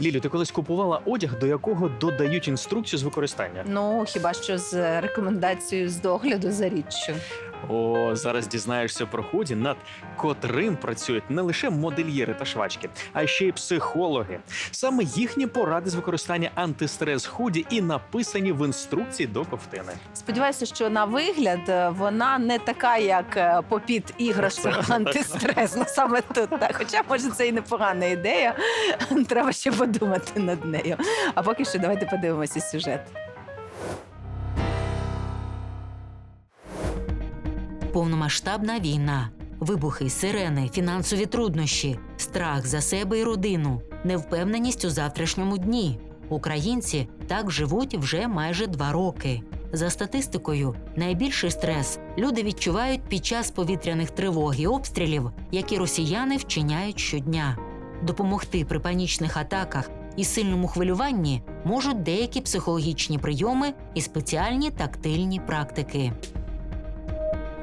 Лілю, ти колись купувала одяг, до якого додають інструкцію з використання? Ну хіба що з рекомендацією з догляду за річчю. О, зараз дізнаєшся про худі, над котрим працюють не лише модельєри та швачки, а ще й психологи. Саме їхні поради з використання антистрес худі і написані в інструкції до ковтини. Сподіваюся, що на вигляд е, вона не така, як е, попід іграшка антистрес. Ну саме тут. Так. Хоча, може, це і непогана ідея. Треба ще подумати над нею. А поки що давайте подивимося сюжет. Повномасштабна війна, вибухи, сирени, фінансові труднощі, страх за себе і родину, невпевненість у завтрашньому дні. Українці так живуть вже майже два роки. За статистикою, найбільший стрес люди відчувають під час повітряних тривог і обстрілів, які росіяни вчиняють щодня. Допомогти при панічних атаках і сильному хвилюванні можуть деякі психологічні прийоми і спеціальні тактильні практики.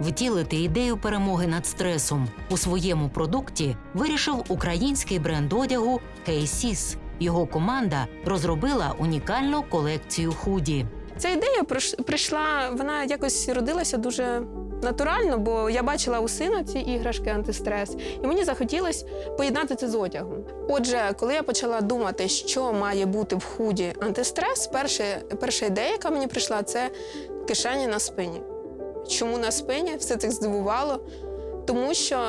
Втілити ідею перемоги над стресом у своєму продукті вирішив український бренд одягу Кейсіс. Його команда розробила унікальну колекцію худі. Ця ідея прийшла, вона якось родилася дуже натурально, бо я бачила у сина ці іграшки антистрес, і мені захотілося поєднати це з одягом. Отже, коли я почала думати, що має бути в худі антистрес, перша, перша ідея, яка мені прийшла, це кишені на спині. Чому на спині? Все це здивувало, тому що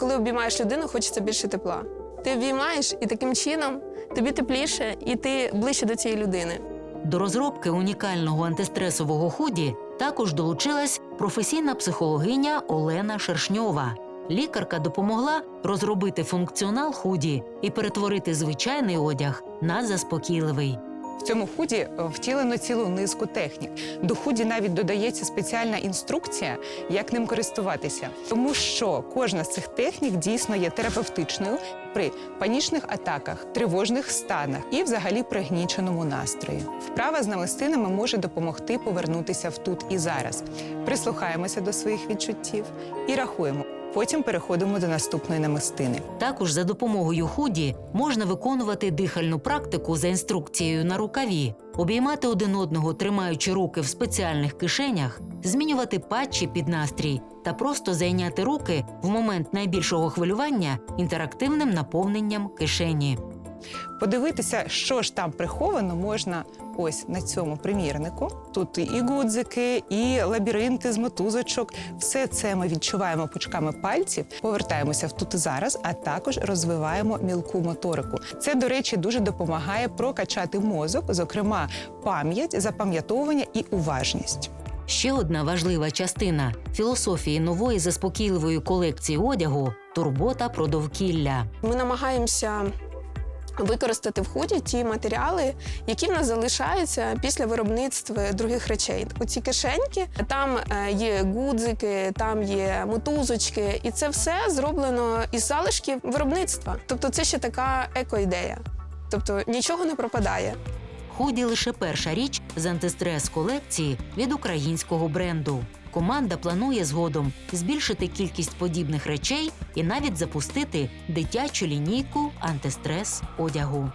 коли обіймаєш людину, хочеться більше тепла. Ти обіймаєш і таким чином тобі тепліше, і ти ближче до цієї людини. До розробки унікального антистресового худі також долучилась професійна психологиня Олена Шершньова. Лікарка допомогла розробити функціонал худі і перетворити звичайний одяг на заспокійливий. В цьому худі втілено цілу низку технік. До худі навіть додається спеціальна інструкція, як ним користуватися, тому що кожна з цих технік дійсно є терапевтичною при панічних атаках, тривожних станах і, взагалі, пригніченому настрої. Вправа з намистинами може допомогти повернутися в тут і зараз. Прислухаємося до своїх відчуттів і рахуємо. Потім переходимо до наступної намистини. Також за допомогою худі можна виконувати дихальну практику за інструкцією на рукаві, обіймати один одного, тримаючи руки в спеціальних кишенях, змінювати патчі під настрій та просто зайняти руки в момент найбільшого хвилювання інтерактивним наповненням кишені. Подивитися, що ж там приховано, можна ось на цьому примірнику. Тут і гудзики, і лабіринти з мотузочок. Все це ми відчуваємо пучками пальців, повертаємося в тут і зараз, а також розвиваємо мілку моторику. Це, до речі, дуже допомагає прокачати мозок, зокрема пам'ять, запам'ятовування і уважність. Ще одна важлива частина філософії нової заспокійливої колекції одягу турбота про довкілля. Ми намагаємося використати в худі ті матеріали, які в нас залишаються після виробництва других речей. Оці кишеньки, там е, є гудзики, там є мотузочки, і це все зроблено із залишків виробництва. Тобто, це ще така еко-ідея. Тобто нічого не пропадає. Худі лише перша річ з антистрес колекції від українського бренду. Команда планує згодом збільшити кількість подібних речей і навіть запустити дитячу лінійку антистрес одягу.